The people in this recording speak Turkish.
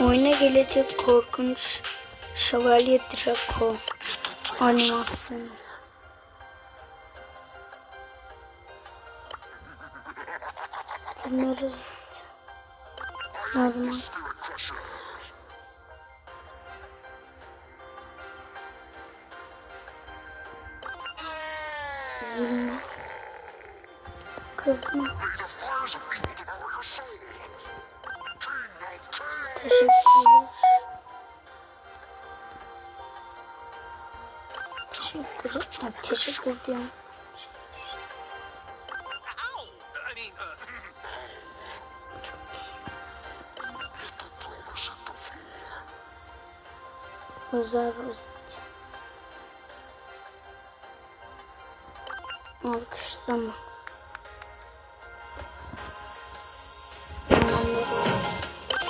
Oyuna gelecek korkunç Şövalye Draco animasyonu. Bilmiyoruz. Normal. Kızma. Teşekkürler. Teşekkür, ha, teşekkür ediyorum. Uh, Özel rozet. Alkışlama.